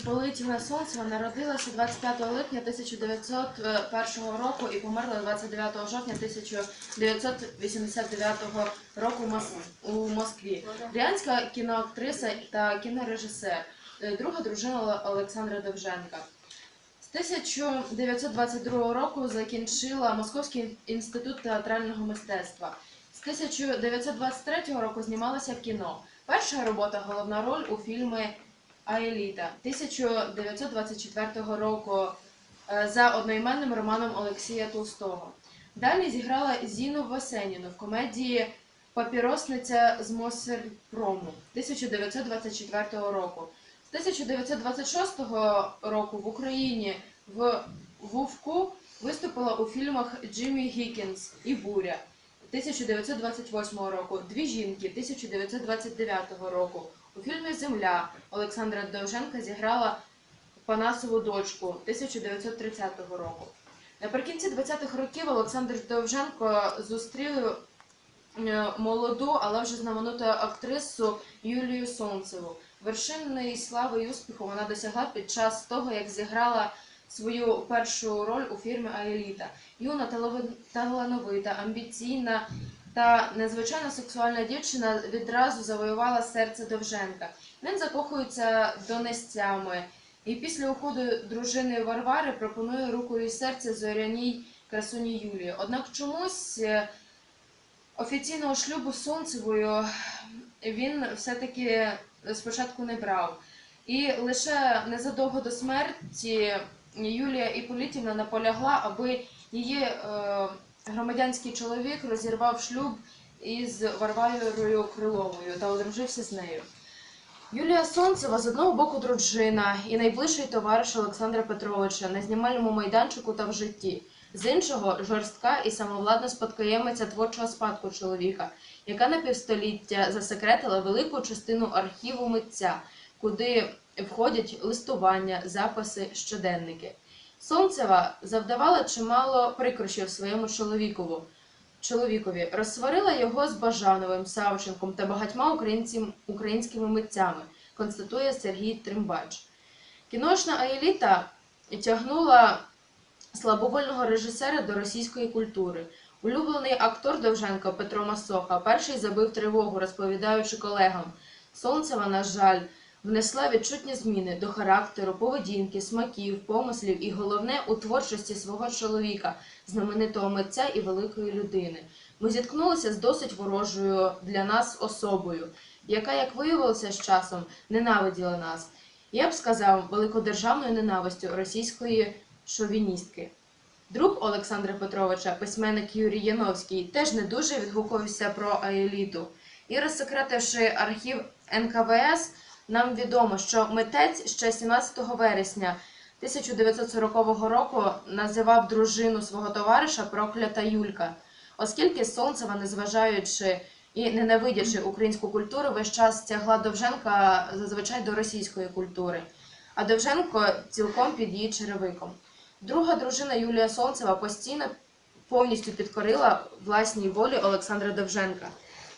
Іполитівна Сонцева народилася 25 липня 1901 року і померла 29 жовтня 1989 року у Москві. Брянська кіноактриса та кінорежисер, е, друга дружина Олександра Довженка. З 1922 року закінчила Московський інститут театрального мистецтва. З 1923 року знімалася в кіно. Перша робота головна роль у фільмі Аеліта 1924 року е, за одноіменним романом Олексія Толстого. Далі зіграла Зіну Васеніну в комедії Папіросниця з Мосерпрому 1924 року. З 1926 року в Україні в Вовку виступила у фільмах Джиммі Гікінс і Буря 1928 року, Дві жінки 1929 року. У фільмі Земля Олександра Довженка зіграла Панасову дочку 1930 року. Наприкінці 20-х років Олександр Довженко зустрів е, молоду, але вже знамениту актрису Юлію Сонцеву. Вершинної слави і успіху вона досягла під час того, як зіграла свою першу роль у фільмі Аеліта. Юна талановита, амбіційна та незвичайно сексуальна дівчина відразу завоювала серце Довженка. Він закохується донестями і після уходу дружини Варвари пропонує руку і серце зоряній красуні Юлії. Однак чомусь е, офіційного шлюбу з Сонцевою він все-таки спочатку не брав. І лише незадовго до смерті Юлія Іполітівна наполягла, аби її е, громадянський чоловік розірвав шлюб із Варварою Криловою та одружився з нею. Юлія Сонцева з одного боку дружина і найближчий товариш Олександра Петровича на знімальному майданчику та в житті. З іншого жорстка і самовладна спадкоємиця творчого спадку чоловіка, яка на півстоліття засекретила велику частину архіву митця, куди входять листування, записи, щоденники. Сонцева завдавала чимало прикрощів своєму чоловікову. Чоловікові розсварила його з Бажановим, Савченком та багатьма українськими митцями, констатує Сергій Тримбач. Кіношна Аеліта тягнула слабовольного режисера до російської культури. Улюблений актор Довженка Петро Масоха перший забив тривогу, розповідаючи колегам. Сонцева, на жаль, внесла відчутні зміни до характеру, поведінки, смаків, помислів і головне у творчості свого чоловіка, знаменитого митця і великої людини. Ми зіткнулися з досить ворожою для нас особою, яка, як виявилося з часом, ненавиділа нас. Я б сказав, великодержавною ненавистю російської шовіністки. Друг Олександра Петровича, письменник Юрій Яновський, теж не дуже відгукувався про аеліту. І розсекретивши архів НКВС, нам відомо, що митець ще 17 вересня 1940 року називав дружину свого товариша проклята Юлька, оскільки Сонцева, незважаючи і ненавидячи українську культуру, весь час тягла Довженка зазвичай до російської культури, а Довженко цілком під її черевиком. Друга дружина Юлія Сонцева постійно повністю підкорила власній волі Олександра Довженка.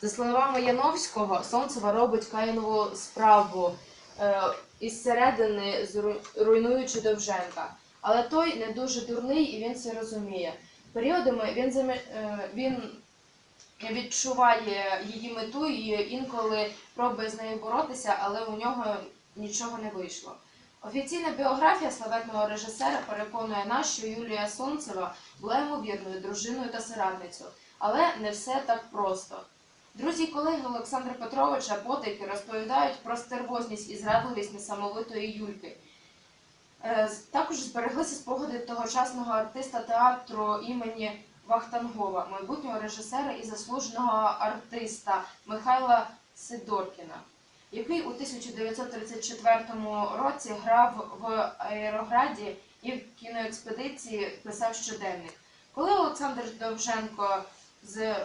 За словами Яновського, Сонцева робить Каїнову справу е, із середини, руйнуючи Довженка. Але той не дуже дурний і він це розуміє. Періодами він, е, він відчуває її мету і інколи пробує з нею боротися, але у нього нічого не вийшло. Офіційна біографія славетного режисера переконує нас, що Юлія Сонцева була ймовірною дружиною та соратницею, але не все так просто. Друзі колеги Олександра Петровича потайки розповідають про стервозність і зрадливість несамовитої Юльки. Е, Також збереглися спогади тогочасного артиста театру імені Вахтангова, майбутнього режисера і заслуженого артиста Михайла Сидоркіна, який у 1934 році грав в Аерограді і в кіноекспедиції писав щоденник. Коли Олександр Довженко з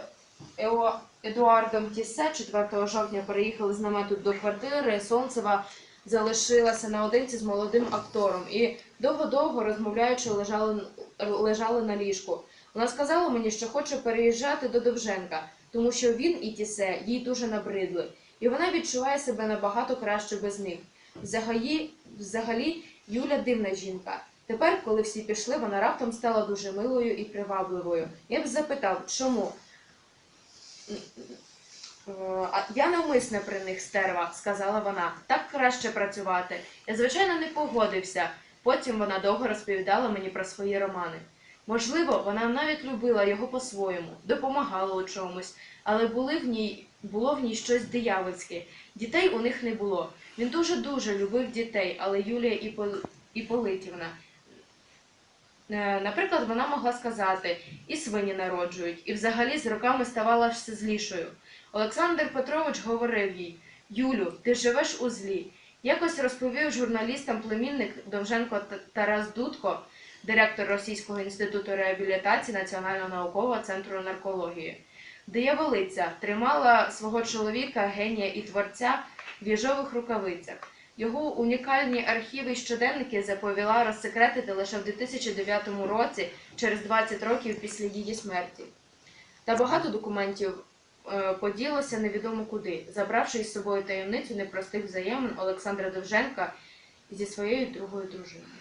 Едуардом Тісе 4 жовтня переїхали з намету до квартири, Сонцева залишилася наодинці з молодим актором і довго-довго розмовляючи лежали, лежали на ліжку. Вона сказала мені, що хоче переїжджати до Довженка, тому що він і Тісе їй дуже набридли, і вона відчуває себе набагато краще без них. Взагалі, взагалі Юля дивна жінка. Тепер, коли всі пішли, вона раптом стала дуже милою і привабливою. Я б запитав, чому? Е, я навмисне при них стерва, сказала вона. Так краще працювати. Я, звичайно, не погодився. Потім вона довго розповідала мені про свої романи. Можливо, вона навіть любила його по-своєму, допомагала у чомусь, але були в ній, було в ній щось диявольське. Дітей у них не було. Він дуже-дуже любив дітей, але Юлія Іпол... Іполитівна. Е, Наприклад, вона могла сказати, і свині народжують, і взагалі з роками ставала все злішою. Олександр Петрович говорив їй: Юлю, ти живеш у злі. Якось розповів журналістам племінник Довженко Тарас Дудко, директор Російського інституту реабілітації Національного наукового центру наркології. Дияволиця тримала свого чоловіка, генія і творця в їжових рукавицях. Його унікальні архіви й щоденники заповіла розсекретити лише в 2009 році, через 20 років після її смерті. Та багато документів е, поділося невідомо куди, забравши із собою таємницю непростих взаємин Олександра Довженка зі своєю другою дружиною.